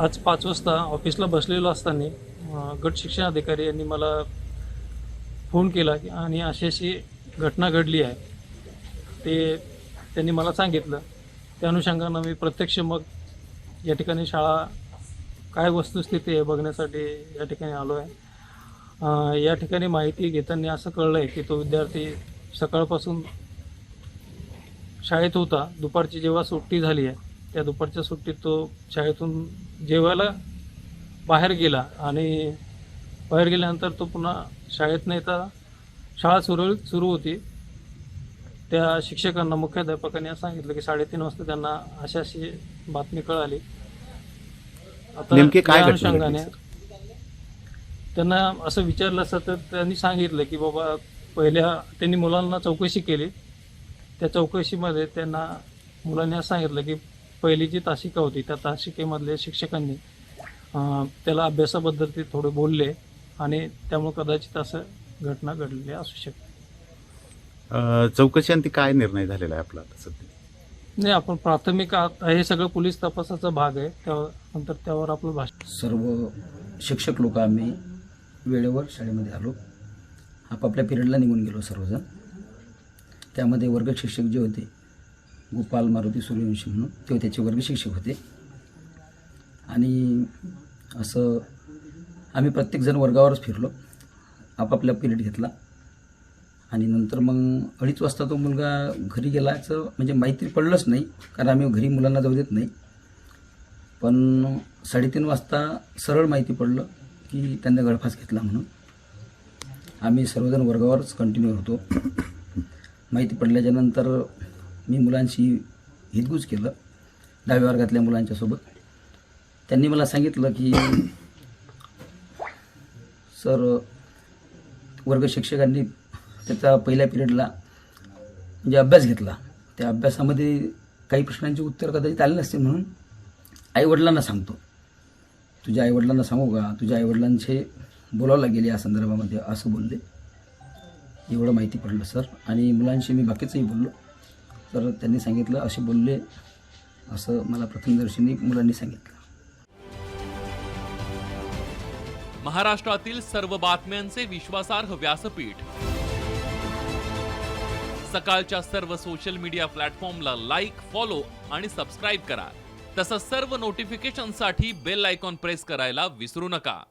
आज पाच वाजता ऑफिसला बसलेलो असताना गट शिक्षण अधिकारी यांनी मला फोन केला की आणि अशी अशी घटना घडली आहे. ते त्यांनी मला सांगितलं. त्या अनुषंगानं मी प्रत्यक्ष मग या ठिकाणी शाळा काय वस्तुस्थिती आहे बघण्यासाठी या ठिकाणी आलो आहे. या ठिकाणी माहिती घेताना असं कळलं आहे की तो विद्यार्थी सकाळपासून शाळेत होता. दुपारची जेव्हा सुट्टी झाली आहे त्या दुपारच्या सुट्टीत तो शाळेतून जेवायला बाहेर गेला आणि बाहेर गेल्यानंतर तो पुन्हा शाळेत नाही तर शाळा सुरळीत सुरू होती. त्या शिक्षकांना मुख्याध्यापकांनी असं सांगितलं की साडेतीन वाजता त्यांना अशी अशी बातमी कळाली. आता नेमकी काय अनुषंगाने त्यांना असं विचारलं असतं तर त्यांनी सांगितलं की बाबा पहिल्या त्यांनी मुलांना चौकशी केली. त्या चौकशीमध्ये त्यांना मुलांनी असं सांगितलं की पहिली जी तासिका होती त्या तासिकेमधले शिक्षकांनी त्याला अभ्यासाबद्दल ते थोडे बोलले आणि त्यामुळे कदाचित असं घटना घडलेली असू शकते. चौकशी आणि ती काय निर्णय झालेला आहे आपला आता सध्या? नाही आपण प्राथमिक आत- हे सगळं पोलीस तपासाचा भाग आहे त्यावर नंतर त्यावर आपलं भाषण सर्व शिक्षक लोक आम्ही वेळेवर शाळेमध्ये आलो. आपापल्या पिरियडला निघून गेलो सर्वजण. त्यामध्ये वर्ग शिक्षक जे होते गोपाल मारुती सूर्यवंशी म्हणून. ते त्याचे वर्ग शिक्षक होते. आणि असं आम्ही प्रत्येकजण वर्गावरच फिरलो. आपापला पिरियड घेतला. आणि नंतर मग अडीच वाजता तो मुलगा घरी गेलाचं म्हणजे माहिती पडलंच नाही. कारण आम्ही घरी मुलांना जाऊ देत नाही. पण साडेतीन वाजता सरळ माहिती पडलं की त्यांना गळफास घेतला म्हणून. आम्ही सर्वजण वर्गावरच कंटिन्यू होतो. माहिती पडल्याच्यानंतर मी मुलांशी हितगुज केलं. दहाव्या वर्गातल्या मुलांच्यासोबत त्यांनी मला सांगितलं की सर वर्ग शिक्षकांनी त्याचा पहिल्या पिरियडला म्हणजे अभ्यास घेतला. त्या अभ्यासामध्ये काही प्रश्नांची उत्तर कदाचित आले नसते म्हणून आईवडिलांना सांगतो. तुझ्या आईवडिलांना सांगू का? तुझ्या आईवडिलांचे बोलावं गेले या संदर्भामध्ये असं बोलले. एवढं माहिती पडलं सर. आणि मुलांशी मी बाकीचंही बोललो. तर त्यांनी सांगितलं असे बोलले असं मला प्रथमदर्शनी मुलांनी सांगितलं. महाराष्ट्रातील सर्व बातम्यांचे विश्वासार्ह व्यासपीठ. सकाळच्या सर्व सोशल मीडिया प्लॅटफॉर्मला लाईक फॉलो आणि सबस्क्राईब करा. तसंच सर्व नोटिफिकेशनसाठी बेल आयकॉन प्रेस करायला विसरू नका.